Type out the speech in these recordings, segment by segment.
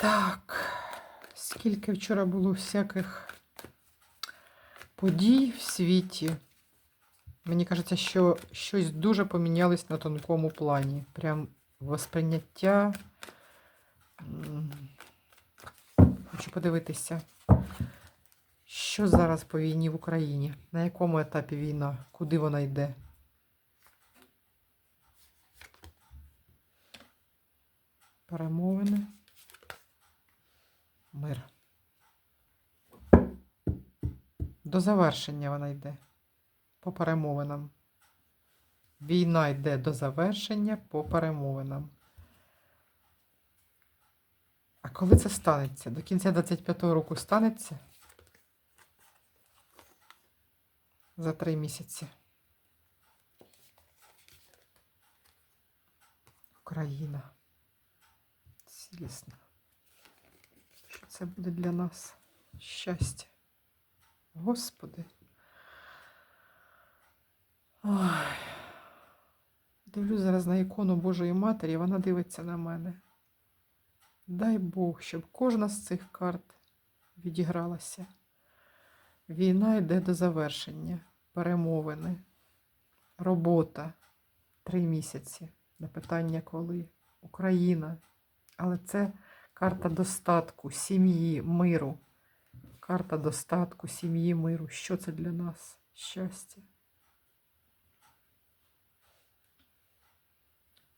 Так, скільки вчора було всяких подій в світі. Мені кажеться, що щось дуже помінялось на тонкому плані. Прям восприйняття. Хочу подивитися, що зараз по війні в Україні, на якому етапі війна, куди вона йде. Перемовини. Мир. До завершення вона йде по перемовинам. Війна йде до завершення по перемовинам. А коли це станеться? До кінця 25-го року станеться? За три місяці. Україна. Цілісно. Це буде для нас? Щастя. Господи. Ой. Дивлюсь зараз на ікону Божої Матері, вона дивиться на мене. Дай Бог, щоб кожна з цих карт відігралася. Війна йде до завершення, перемовини, робота три місяці. На питання коли? Україна. Але це карта достатку, сім'ї, миру. Карта достатку, сім'ї, миру. Що це для нас? Щастя.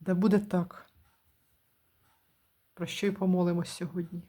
Да буде так. Про що й помолимось сьогодні.